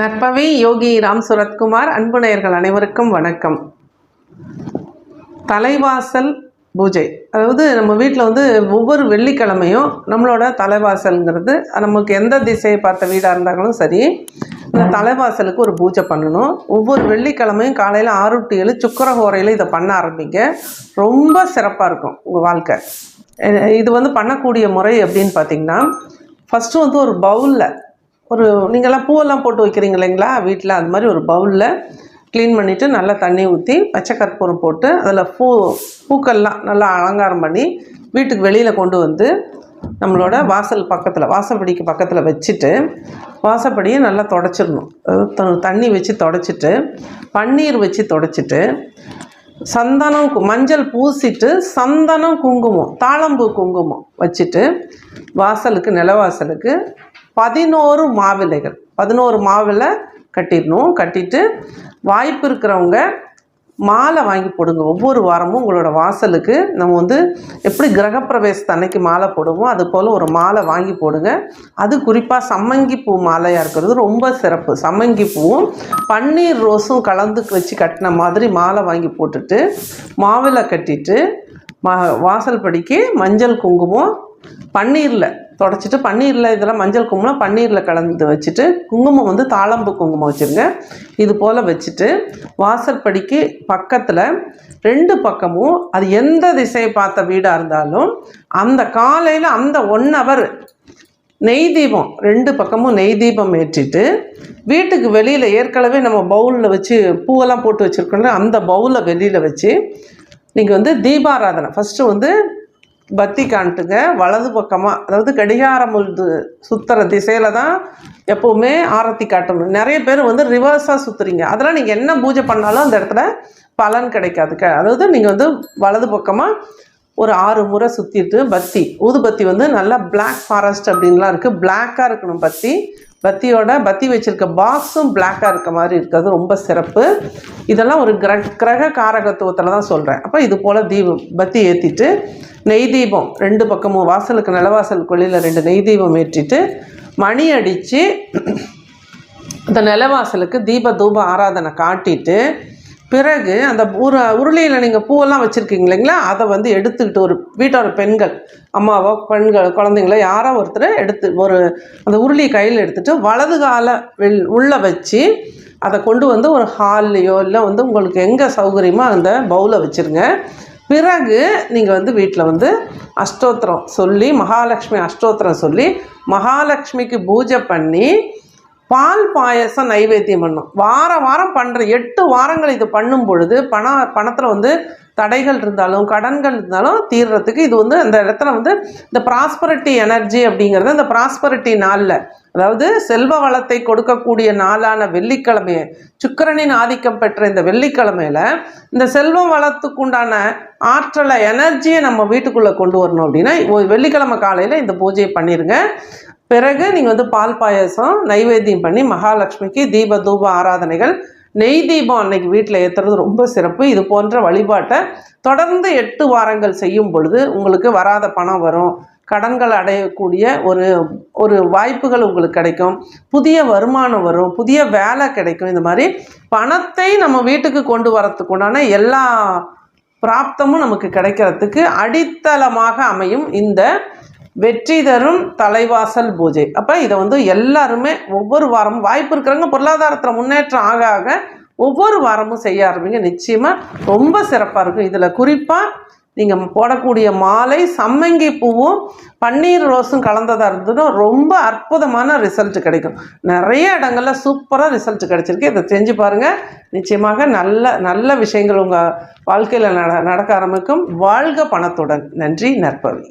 நற்பவி யோகி ராம் சுரத்குமார் அன்பு நேயர்கள் அனைவருக்கும் வணக்கம். தலைவாசல் பூஜை. அதாவது நம்ம வீட்டில் வந்து ஒவ்வொரு வெள்ளிக்கிழமையும் நம்மளோட தலைவாசல்ங்கிறது நமக்கு எந்த திசையை பார்த்த வீடாக இருந்தாலும் சரி இந்த தலைவாசலுக்கு ஒரு பூஜை பண்ணணும். ஒவ்வொரு வெள்ளிக்கிழமையும் காலையில் ஆறு டு ஏழு சுக்கரஹோரையில் இதை பண்ண ஆரம்பிங்க. ரொம்ப சிறப்பாக இருக்கும் உங்கள் வாழ்க்கை. இது வந்து பண்ணக்கூடிய முறை அப்படின்னு பார்த்தீங்கன்னா ஃபஸ்ட்டு வந்து ஒரு பவுலில் ஒரு நீங்கள்லாம் பூவெல்லாம் போட்டு வைக்கிறீங்க இல்லைங்களா? வீட்டில் அது மாதிரி ஒரு பவுலில் க்ளீன் பண்ணிவிட்டு நல்லா தண்ணி ஊற்றி பச்சை கற்பூரம் போட்டு அதில் பூ பூக்கள்லாம் நல்லா அலங்காரம் பண்ணி வீட்டுக்கு வெளியில் கொண்டு வந்து நம்மளோட வாசல் பக்கத்தில் வாசப்படிக்கு பக்கத்தில் வச்சுட்டு வாசப்படியை நல்லா தொடச்சிடணும். தண்ணி வச்சு தொடச்சிட்டு பன்னீர் வச்சு தொடச்சிட்டு சந்தனம் கு- மஞ்சள் பூசிட்டு சந்தனம் குங்குமம் தாளம்பூ குங்குமம் வச்சுட்டு வாசலுக்கு நிலவாசலுக்கு பதினோரு மாவிலைகள். பதினோரு மாவிலை கட்டிடணும். கட்டிட்டு வாய்ப்பு இருக்கிறவங்க மாலை வாங்கி போடுங்க. ஒவ்வொரு வாரமும் உங்களோட வாசலுக்கு நம்ம வந்து எப்படி கிரகப்பிரவேசத்து அன்னைக்கு மாலை போடுவோம் அது போல் ஒரு மாலை வாங்கி போடுங்க. அது குறிப்பாக சம்மங்கி பூ மாலையாக இருக்கிறது ரொம்ப சிறப்பு. சம்மங்கி பூவும் பன்னீர் ரோஸும் கலந்து வச்சு கட்டின மாதிரி மாலை வாங்கி போட்டுட்டு மாவிலை கட்டிட்டு மா வாசல் படிக்கு மஞ்சள் குங்குமம் பன்னீரில் தொடச்சிட்டு பன்னீரில் இதெல்லாம் மஞ்சள் குங்குமம் பன்னீரில் கலந்து வச்சுட்டு குங்குமம் வந்து தாளம்பு குங்குமம் வச்சுருங்க. இது போல் வச்சுட்டு வாசற்படிக்கு பக்கத்தில் ரெண்டு பக்கமும் அது எந்த திசையை பார்த்த வீடாக இருந்தாலும் அந்த காலையில் அந்த ஒன் ஹவர் நெய் தீபம் ரெண்டு பக்கமும் நெய் தீபம் ஏற்றிட்டு வீட்டுக்கு வெளியில் ஏற்கனவே நம்ம பவுலில் வச்சு பூவெல்லாம் போட்டு வச்சுருக்கோம்ல அந்த பவுலில் வெளியில் வச்சு நீங்கள் வந்து தீபாராதனை. ஃபஸ்ட்டு வந்து பத்தி காண்ட்டுங்க. வலது பக்கமாக அதாவது கடிகாரம் சுற்றுற திசையில் தான் எப்போவுமே ஆரத்தி காட்டணும் நிறைய பேர் வந்து ரிவர்ஸாக சுற்றுறீங்க அதெல்லாம் நீங்கள் என்ன பூஜை பண்ணாலும் அந்த இடத்துல பலன் கிடைக்காது. அதாவது நீங்கள் வந்து வலது பக்கமாக ஒரு ஆறு முறை சுற்றிட்டு பத்தி ஊதுபத்தி வந்து நல்லா பிளாக் ஃபாரஸ்ட் அப்படின்லாம் இருக்குது பிளாக்காக இருக்கணும் பத்தி. பத்தியோட பத்தி வச்சுருக்க பாக்ஸும் பிளாக்காக இருக்க மாதிரி இருக்கிறது ரொம்ப சிறப்பு. இதெல்லாம் ஒரு கிர கிரக காரகத்துவத்தில் தான் சொல்கிறேன் அப்போ இது போல் தீபம் பத்தி ஏற்றிட்டு நெய் தீபம் ரெண்டு பக்கமும் வாசலுக்கு நிலவாசல் கொள்ளியில் ரெண்டு நெய் தீபம் ஏற்றிட்டு மணி அடித்து அந்த நிலவாசலுக்கு தீப தூப ஆராதனை காட்டிட்டு பிறகு அந்த உரு உருளையில் நீங்கள் பூவெல்லாம் வச்சுருக்கீங்க இல்லைங்களா அதை வந்து எடுத்துக்கிட்டு ஒரு வீட்டோட பெண்கள் அம்மாவோ பெண்கள் குழந்தைங்களோ யாரோ ஒருத்தர் எடுத்து ஒரு அந்த உருளியை கையில் எடுத்துகிட்டு வலது காலை வெள் உள்ளே வச்சு அதை கொண்டு வந்து ஒரு ஹால்லையோ இல்லை வந்து உங்களுக்கு எங்கே சௌகரியமோ அந்த பவுலை வச்சுருங்க. பிறகு நீங்கள் வந்து வீட்டில் வந்து அஷ்டோத்திரம் சொல்லி மகாலட்சுமி அஷ்டோத்திரம் சொல்லி மகாலட்சுமிக்கு பூஜை பண்ணி பால் பாயசம் நைவேத்தியம் பண்ணும் வாரம் வாரம் பண்ணுற எட்டு வாரங்கள் இது பண்ணும் பொழுது பண பணத்தில் வந்து தடைகள் இருந்தாலும் கடன்கள் இருந்தாலும் தீர்றதுக்கு இது வந்து அந்த இடத்துல வந்து இந்த ப்ராஸ்பரிட்டி எனர்ஜி அப்படிங்கிறது அந்த ப்ராஸ்பரிட்டி நாளில். அதாவது செல்வ வளத்தை கொடுக்கக்கூடிய நாளான வெள்ளிக்கிழமையை சுக்கிரனின் ஆதிக்கம் பெற்ற இந்த வெள்ளிக்கிழமையில இந்த செல்வம் வளத்துக்கு உண்டான ஆற்றலை எனர்ஜியை நம்ம வீட்டுக்குள்ளே கொண்டு வரணும் அப்படின்னா வெள்ளிக்கிழமை காலையில் இந்த பூஜையை பண்ணிடுங்க பிறகு நீங்கள் வந்து பால் பாயசம் நைவேத்தியம் பண்ணி மகாலட்சுமிக்கு தீப தூப ஆராதனைகள் நெய் தீபம் அன்னைக்கு வீட்டில் ஏற்றுறது ரொம்ப சிறப்பு. இது போன்ற வழிபாட்டை தொடர்ந்து எட்டு வாரங்கள் செய்யும் பொழுது உங்களுக்கு வராத பணம் வரும். கடன்கள் அடையக்கூடிய ஒரு ஒரு வாய்ப்புகள் உங்களுக்கு கிடைக்கும். புதிய வருமானம் வரும். புதிய வேலை கிடைக்கும். இந்த மாதிரி பணத்தை நம்ம வீட்டுக்கு கொண்டு வரத்துக்கு உண்டான எல்லா பிராப்தமும் நமக்கு கிடைக்கிறதுக்கு அடித்தளமாக அமையும் இந்த வெற்றி தரும் தலைவாசல் பூஜை. அப்போ இதை வந்து எல்லாருமே ஒவ்வொரு வாரமும் வாய்ப்பு இருக்கிறவங்க பொருளாதாரத்தில் முன்னேற்றம் ஆக ஆக ஒவ்வொரு வாரமும் செய்ய ஆரம்பிங்க. நிச்சயமாக ரொம்ப சிறப்பாக இருக்கும். இதில் குறிப்பாக நீங்கள் போடக்கூடிய மாலை சம்மங்கி பூவும் பன்னீர் ரோஸும் கலந்ததாக இருந்ததுன்னா ரொம்ப அற்புதமான ரிசல்ட் கிடைக்கும். நிறைய இடங்களில் சூப்பராக ரிசல்ட் கிடைச்சிருக்கு. இதை செஞ்சு பாருங்கள் நிச்சயமாக நல்ல நல்ல விஷயங்கள் உங்கள் வாழ்க்கையில் நட நடக்க ஆரம்பிக்கும். வாழ்க பணத்துடன். நன்றி நற்பவி